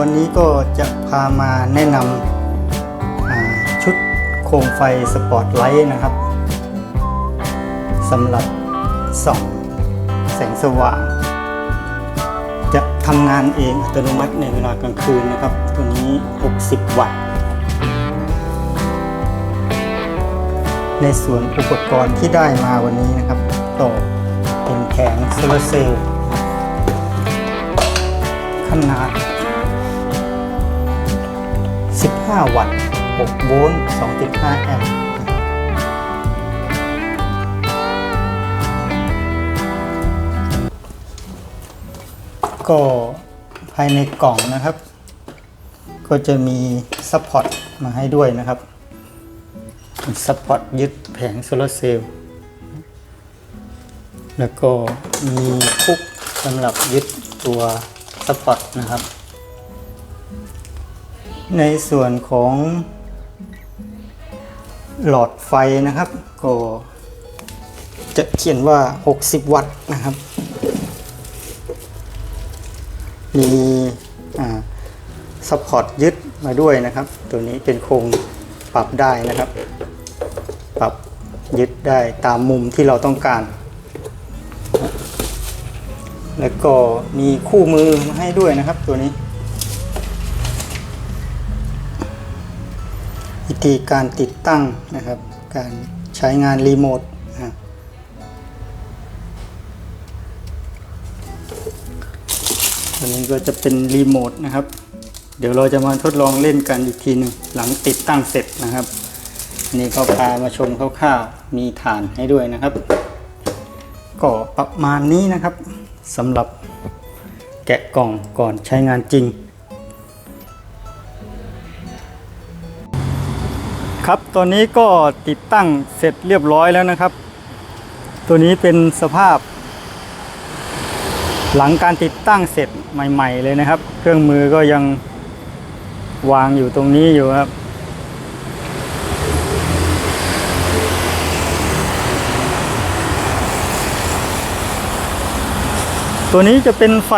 วันนี้ก็จะพามาแนะนำชุดโคมไฟสปอตไลท์นะครับสำหรับส่องแสงสว่าง จะทำงานเองอัตโนมัติในเวลากลางคืนนะครับ ตัวนี้ 60 วัตต์ ในส่วนอุปกรณ์ที่ได้มาวันนี้นะครับก็เป็นแผงโซลาเซลล์ขนาด 5 วัตต์ 6 โวลต์ 2.5 แอมป์ก็ภายในกล่องนะครับ ก็จะมีซัพพอร์ตมาให้ด้วยนะครับซัพพอร์ตยึดแผงโซลาร์เซลล์แล้วก็มีคุกสำหรับยึดตัวซัพพอร์ตนะครับ ในส่วนของหลอดไฟนะครับ ก็จะเขียนว่า 60 วัตต์นะครับ มีซัพพอร์ตยึดมาด้วยนะครับ ตัวนี้เป็นโครงปรับได้นะครับ ปรับยึดได้ตามมุมที่เราต้องการ แล้วก็มีคู่มือมาให้ด้วยนะครับตัวนี้ วิธีการติดตั้งนะครับ การใช้งานรีโมทนะตัวนี้ก็จะเป็นรีโมทนะครับ เดี๋ยวเราจะมาทดลองเล่นกันอีกทีหนึ่งหลังติดตั้งเสร็จนะครับ อันนี้เขาพามาชมคร่าวๆ มีฐานให้ด้วยนะครับ ก็ประมาณนี้นะครับสำหรับแกะกล่องก่อนใช้งานจริง ครับตอนนี้ก็ติดตั้งเสร็จเรียบร้อยแล้วนะครับ ตัวนี้เป็นสภาพ หลังการติดตั้งเสร็จใหม่ ๆ เลยนะครับ เครื่องมือก็ยังวางอยู่ตรงนี้อยู่ครับตัวนี้จะเป็นไฟ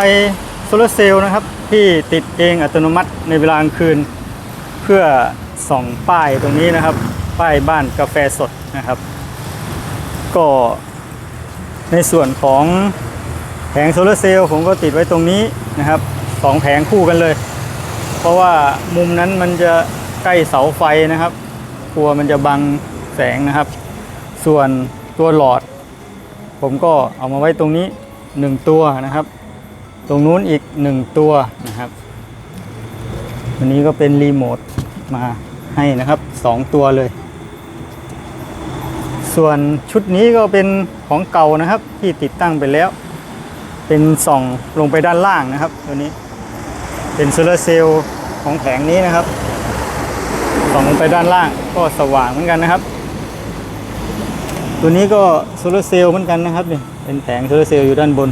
โซลาเซลล์นะครับ ที่ติดเองอัตโนมัติในเวลากลางคืน พื่อส่องป้ายตรงนี้นะครับ ป้ายบ้านกาแฟสดนะครับ ก็ในส่วนของแผงโซลาร์เซลล์ผมก็ติดไว้ตรงนี้นะครับสองแผงคู่กันเลย เพราะว่ามุมนั้นมันจะใกล้เสาไฟนะครับกลัวมันจะบังแสงนะครับ ส่วนตัวหลอด ผมก็เอามาไว้ตรงนี้หนึ่งตัวนะครับ ตรงนู้นอีกหนึ่งตัวนะครับ วันนี้ก็เป็นรีโมทมาให้นะครับสองตัวเลย ส่วนชุดนี้ก็เป็นของเก่านะครับ ที่ติดตั้งไปแล้ว เป็นส่องลงไปด้านล่างนะครับ ตัวนี้ เป็นโซลาร์เซลล์ของแผงนี้นะครับส่องลงไปด้านล่างก็สว่างเหมือนกันนะครับ ตัวนี้ก็โซลาร์เซลล์เหมือนกันนะครับเนี่ยเป็นแผงโซลาร์เซลล์อยู่ด้านบน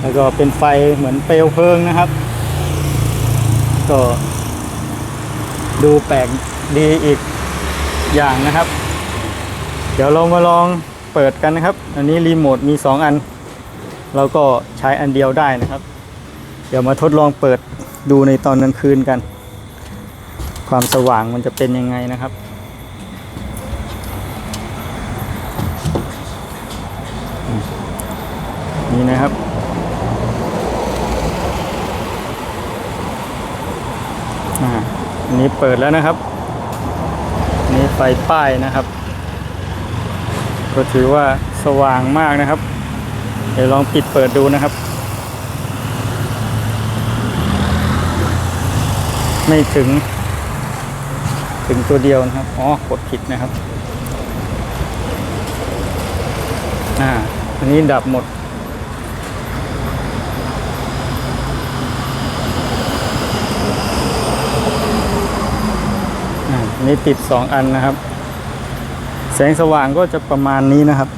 แล้วก็เป็นไฟเหมือนเปลวเพลิงนะครับ ก็ ดูแปลกดีอีกอย่างนะครับ เดี๋ยวเรามาลองเปิดกันนะครับ อันนี้รีโมทมี 2 อัน เราก็ใช้อันเดียวได้นะครับ เดี๋ยวมาทดลองเปิดดูในตอนกลางคืนกัน ความสว่างมันจะเป็นยังไงนะครับนี่นะครับ อ่าอั นี้เปิดแล้วนะครับนนี้ไฟป้ายนะครับ ก็ถือว่าสว่างมากนะครับ เดี๋ยวลองปิดเปิดดูนะครับ ไม่ถึง ถึงตัวเดียวนะครับ อ๋อกดผิดนะครับ อ่าอันนี้ดับหมด อ่าอั นี้ติดสองอันนะครับ แสงสว่างก็จะประมาณนี้นะครับ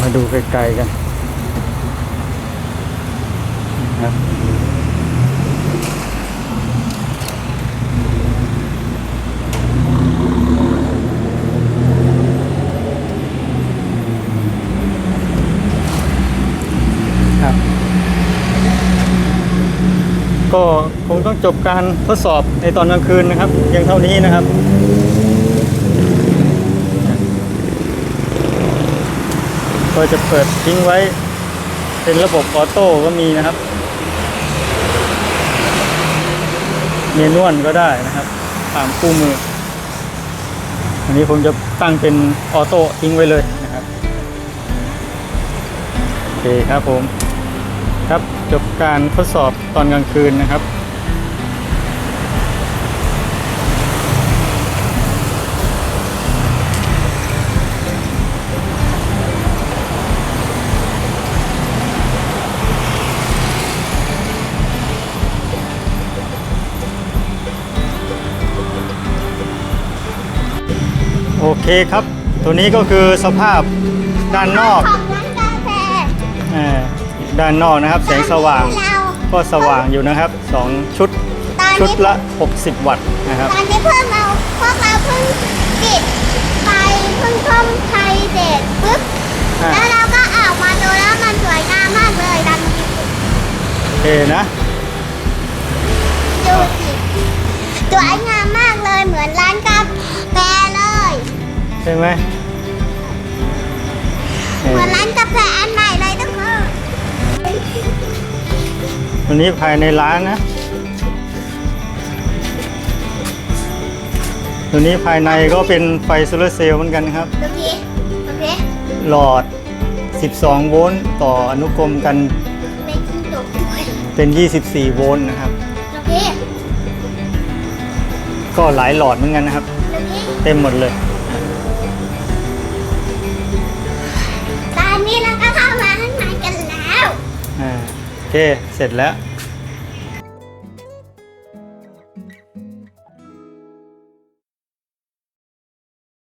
มาดูไกลๆกันนะครับ คงต้อง จบการทดสอบในตอนกลางคืนนะครับเพียงเท่านี้นะครับ ก็จะเปิดทิ้งไว้เป็นระบบออโต้ก็มีนะครับ เมนวลก็ได้นะครับตามคู่มือ อันนี้ผมจะตั้งเป็นออโต้ทิ้งไว้เลยนะครับโอเคครับผมครับจบการทดสอบตอนกลางคืนนะครับ เคครับ ตัวนี้ก็คือสภาพด้านนอกของร้านกาแฟเอ่อด้านนอกนะครับ แสงสว่างเราก็สว่างอยู่นะครับ2ชุดตอนชุดนี้ละ 60 วัตต์นะครับ ตอนนี้เพื่อนเราพวกเราเพิ่งปิดไฟเพิ่งท่มไฟเสร็จปุ๊บอ่า แล้วเราก็ออกมาดูแล้วมันสวยงามมากเลยดันโอเคนะ ดูสิสวยงามมากเลยเหมือนร้านกาแฟเลย ใช่ไหมเอ่เหมืออนร้านกาแฟอันใหม่เลยทุกคนวันนี้ภายในร้านนะตัวนี้ภายในก็เป็นไฟโซลาร์เซลล์เหมือนกันครับดูสิดูสิหลอด 12 โวลต์ต่ออนุกรมกันเป็นจิ้งจกด้วยเป็น 24 โวลต์นะครับดูสิก็หลายหลอดเหมือนกันนะครับดูสิเต็มหมดเลย เค เสร็จแล้ว